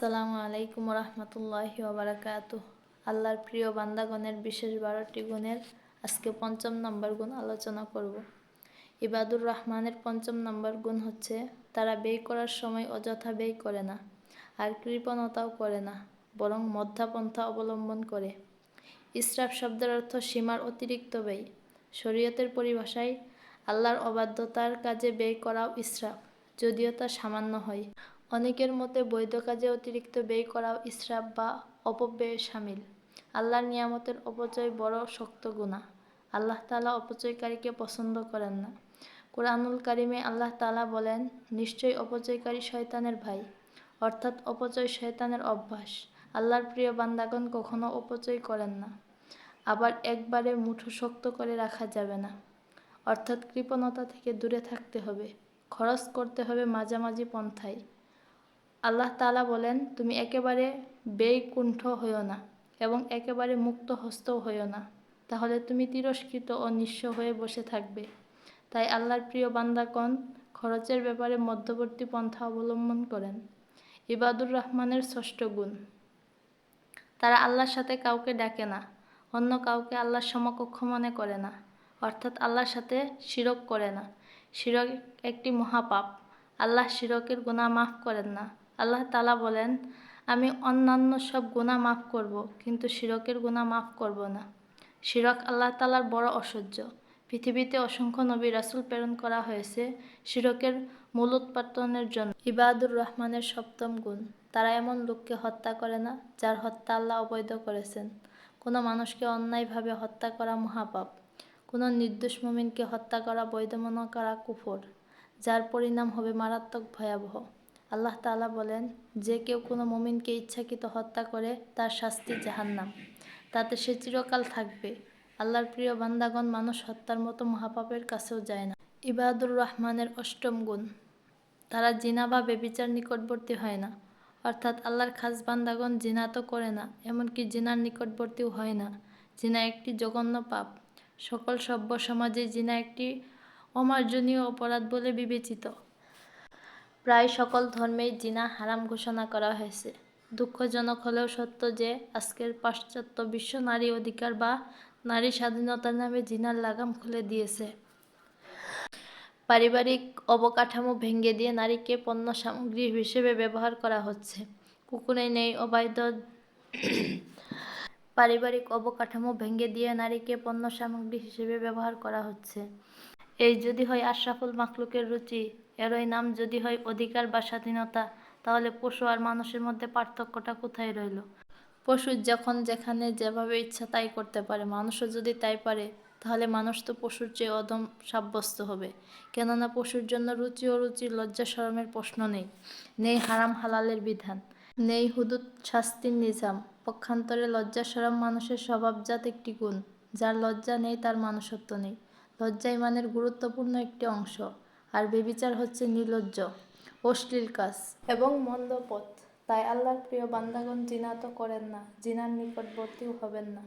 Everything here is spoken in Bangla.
আসসালামু আলাইকুম রহমতুল্লাহি ওবরাকাতু। আল্লাহর প্রিয় বান্দাগণের বিশেষ বারোটি গুণের আজকে পঞ্চম নম্বর গুণ আলোচনা করব। ইবাদুর রহমানের পঞ্চম নম্বর গুণ হচ্ছে, তারা ব্যয় করার সময় অযথা ব্যয় করে না, আর কৃপণতাও করে না, বরং মধ্যাপন্থা অবলম্বন করে। ইসরাফ শব্দের অর্থ সীমার অতিরিক্ত ব্যয়। শরীয়তের পরিভাষায়, আল্লাহর অবাধ্যতার কাজে ব্যয় করাও ইসরাফ, যদিও তা সামান্য হয়। অনেকের মতে বৈধ কাজে অতিরিক্ত ব্যয় করা ইসরাফ বা অপব্যয়ের সামিল। আল্লাহর নিয়ামতের অপচয় বড় শক্ত গুণা আল্লাহ তালা অপচয়কারীকে পছন্দ করেন না। কোরআনুল কারিমে আল্লাহ তালা বলেন, নিশ্চয়ই অপচয়কারী শয়তানের ভাই, অর্থাৎ অপচয় শয়তানের অভ্যাস। আল্লাহর প্রিয় বান্দাগণ কখনো অপচয় করেন না। আবার একবারে মুঠো শক্ত করে রাখা যাবে না। অর্থাৎ কৃপণতা থেকে দূরে থাকতে হবে। খরচ করতে হবে মাঝামাঝি পন্থায়। আল্লাহ তালা বলেন, তুমি একেবারে ব্যয়কুণ্ঠ হইও না এবং একেবারে মুক্ত হস্তও হইও না। তাহলে তুমি তিরস্কৃত ও নিঃস্ব হয়ে বসে থাকবে। তাই আল্লাহর প্রিয় বান্দাগণ খরচের ব্যাপারে মধ্যবর্তী পন্থা অবলম্বন করেন। ইবাদুর রহমানের ষষ্ঠ গুণ, তারা আল্লাহর সাথে কাউকে ডাকে না, অন্য কাউকে আল্লাহর সমকক্ষ মনে করে না, অর্থাৎ আল্লাহর সাথে শিরক করে না। শিরক একটি মহাপাপ, আল্লাহ শিরকের গুণা মাফ করেন না। আল্লাহ তালা বলেন, আমি অন্যান্য সব গুণা মাফ করব, কিন্তু শিরকের গুণা মাফ করব না। শিরক আল্লাহ তালার বড় অসহ্য। পৃথিবীতে অসংখ্য নবী রাসুল প্রেরণ করা হয়েছে শিরকের মূল উৎপাদনের জন্য। ইবাদুর রহমানের সপ্তম গুণ। তারা এমন লোককে হত্যা করে না, যার হত্যা আল্লাহ অবৈধ করেছেন। কোনো মানুষকে অন্যায়ভাবে হত্যা করা মহাপাপ। কোনো নির্দোষ মুমিনকে হত্যা করা বৈধ মনে করা কুফর, যার পরিণাম হবে মারাত্মক ভয়াবহ। আল্লাহ তাআলা বলেন, যে কেউ কোনো মুমিনকে ইচ্ছাকৃত হত্যা করে, তার শাস্তি জাহান্নাম। তাতে সে চিরকাল থাকবে। আল্লাহর প্রিয় বান্দাগণ মানুষ হত্যার মতো মহাপাপের কাছেও যায় না। ইবাদুর রহমানের অষ্টম গুণ, তারা জিনা বা বেবিচার নিকটবর্তী হয় না। অর্থাৎ আল্লাহর খাস বান্দাগণ জিনা তো করে না, এমনকি জিনার নিকটবর্তীও হয় না। জিনা একটি জঘন্য পাপ। সকল সভ্য সমাজে জিনা একটি অমার্জনীয় অপরাধ বলে বিবেচিত। প্রায় সকল ধর্মেই জিনা হারাম ঘোষণা করা হয়েছে। দুঃখজনক হলেও সত্য যে, আজকের পাশ্চাত্য বিশ্ব নারী অধিকার বা নারী স্বাধীনতার নামে জিনার লাগাম খুলে দিয়েছে। পারিবারিক অবকাঠামো ভেঙে দিয়ে নারীকে পণ্য সামগ্রী হিসেবে ব্যবহার করা হচ্ছে। কুকুরে নেই, অবৈধ পারিবারিক অবকাঠামো ভেঙে দিয়ে নারীকে পণ্য সামগ্রী হিসেবে ব্যবহার করা হচ্ছে। এই যদি হয় আশরাফুল মাখলুকের রুচি এরই নাম যদি হয় অধিকার বা স্বাধীনতা, তাহলে পশু আর মানুষের মধ্যে পার্থক্যটা কোথায় রইল? পশু যখন যেখানে যেভাবে ইচ্ছা তাই করতে পারে, মানুষও যদি তাই পারে, তাহলে মানুষ তো পশুর চেয়ে অদম সাব্যস্ত হবে। কেননা পশুর জন্য রুচি ও রুচি লজ্জা সরমের প্রশ্ন নেই। নেই হারাম হালালের বিধান, নেই হুদুদ শাস্তির নিজাম। পক্ষান্তরে লজ্জা সরম মানুষের স্বভাবজাত একটি গুণ। যার লজ্জা নেই, তার মানুষত্ব নেই। লজ্জা ইমানের গুরুত্বপূর্ণ একটি অংশ। আর বেবিচার হচ্ছে নির্লজ্জ, অশ্লীল কাজ। এবং মন্দ পথ। তাই আল্লাহর প্রিয় বান্দাগণ জিনা তো করেন না, জিনার নিকটবর্তীও হবেন না।